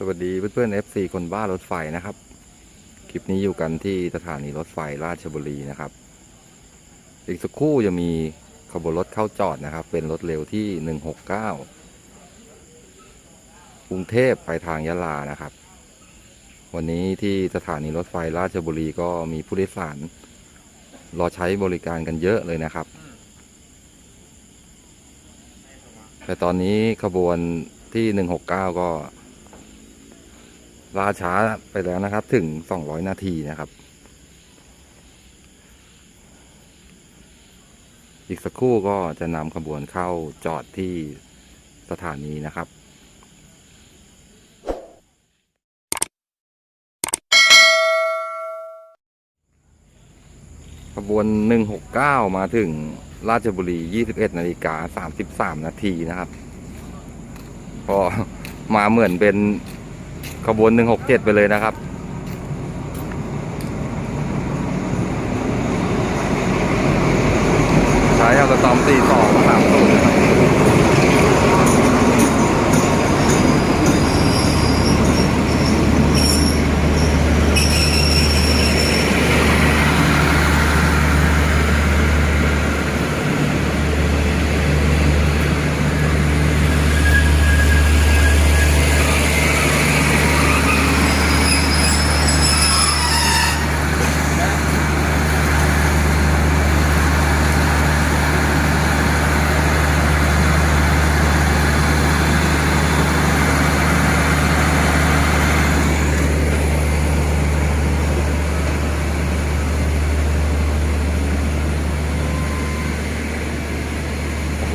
สวัสดีเพื่อนๆ FC คนบ้ารถไฟนะครับ คลิปนี้อยู่กันที่สถานีรถไฟราชบุรีนะครับ อีกสักครู่จะมีขบวนรถเข้าจอดนะครับ เป็นรถเร็วที่ 169กรุงเทพไปทางยะลานะครับ วันนี้ที่สถานีรถไฟราชบุรีก็มีผู้โดยสาร รอใช้บริการกันเยอะเลยนะครับ แต่ตอนนี้ขบวนที่ 169 ก็ ลาช้าไปแล้วนะครับ ถึง200นาทีนะครับ อีกสักครู่ก็จะนำขบวนเข้าจอดที่สถานีนะครับขบวน 169 มาถึงราชบุรี 21 นาฬิกา 33 นาทีนะครับ ก็มาเหมือนเป็น ขบวน 167 ไปเลยนะครับ ใช้เอากระตอม 42 30นะครับ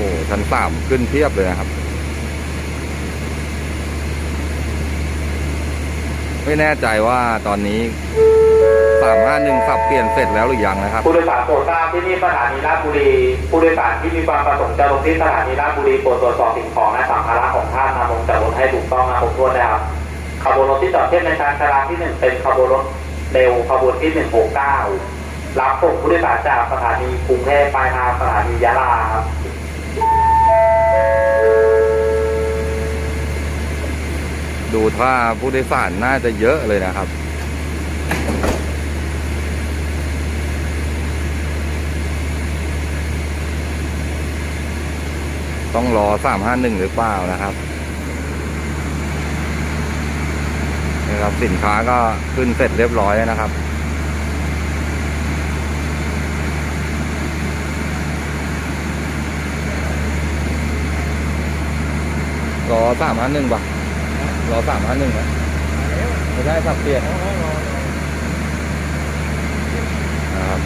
หชั้นสามขึ้นเทียบเลยนะครับ ไม่แน่ใจว่าตอนนี้สามห้าหนึ่งสับเปลี่ยนเสร็จแล้วหรือยังนะครับ ผู้โดยสารโปรดทราบที่นี่สถานีราชบุรี ผู้โดยสารที่มีความประสงค์จะลงที่สถานีราชบุรีโปรดตรวจสอบสิ่งของและสัมภาระของท่านนำลงจากรถให้ถูกต้องและครบถ้วนนะครับขบวนรถที่จอดเทียบในการชาลาที่หนึ่งเป็นขบวนรถเร็วขบวนที่หนึ่งหกเก้ารับส่งผู้โดยสารจากสถานีกรุงเทพปลายทางสถานียะลาครับ ดูท่าผู้โดยสารน่าจะเยอะเลยนะครับ ต้องรอสามห้าหนึ่งหรือเปล่านะครับนี่ครับสินค้าก็ขึ้นเสร็จเรียบร้อยแล้วนะครับรอสามห้าหนึ่งป่ะ รอสามห้าหนึ่งนะไม่ได้สับเปลี่ยนครับ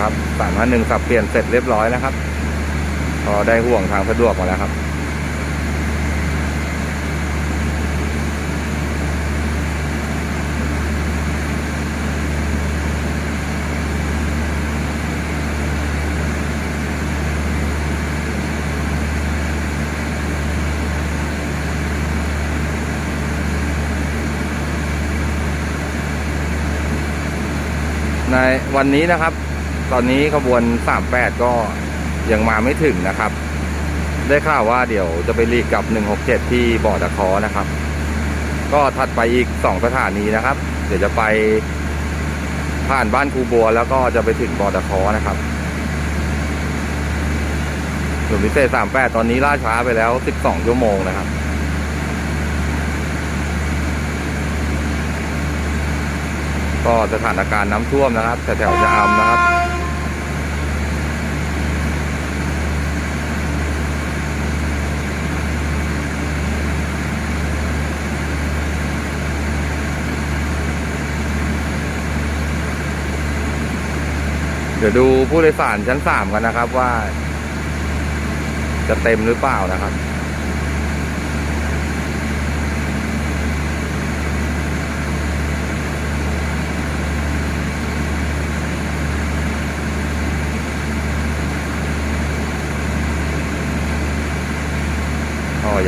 ครับสามห้าหนึ่งสับเปลี่ยนเสร็จเรียบร้อยนะครับ พอได้ห่วงทางสะดวกมาแล้วครับ ในวันนี้นะครับ ตอนนี้ขบวน 38 ก็ยังมาไม่ถึงนะครับ ได้ข่าวว่าเดี๋ยวจะไปรีกกับ 167 ที่บ่อตะคอนะครับ ก็ถัดไปอีก 2 สถานีนะครับ เดี๋ยวจะไปผ่านบ้านครูบัว แล้วก็จะไปถึงบ่อตะคอนะครับหลุมพิเศษ 38 ตอนนี้ล่าช้าไปแล้ว 12 ชั่วโมงนะครับ ก็สถานการณ์น้ำท่วมนะครับแถวๆจะอำนะครับ เดี๋ยวดูผู้โดยสารชั้นสามกันนะครับว่า จะเต็มหรือเปล่านะครับ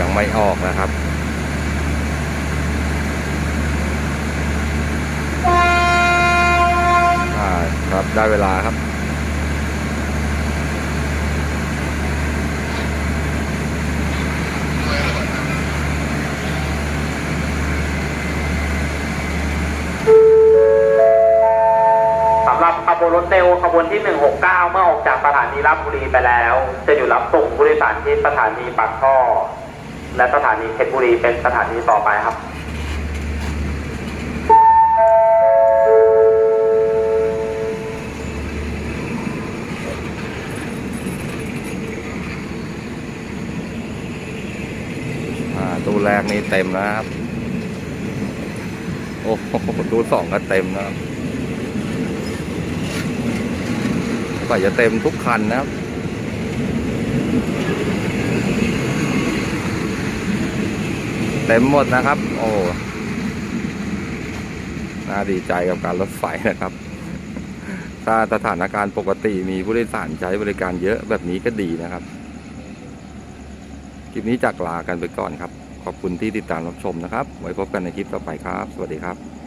ยังไม่ออกนะครับ ครับได้เวลาครับสำหรับขบวนรถเร็วขบวนที่ 169 เมื่อออกจากสถานีรับบุรีไปแล้ว จะอยู่รับส่งผู้โดยสารที่สถานีปากท่อ และสถานีเพชรบุรีเป็นสถานีต่อไปครับอ่าตู้แรกนี่เต็มแล้วครับ โอ้โหตู้สองก็เต็มนะครับก็จะเต็มทุกคันนะครับ เต็มหมดนะครับ โอ้น่าดีใจกับการรถไฟนะครับ ถ้าสถานการณ์ปกติมีผู้โดยสารใช้บริการเยอะแบบนี้ก็ดีนะครับ คลิปนี้จากลากันไปก่อนครับ ขอบคุณที่ติดตามรับชมนะครับ ไว้พบกันในคลิปต่อไปครับ สวัสดีครับ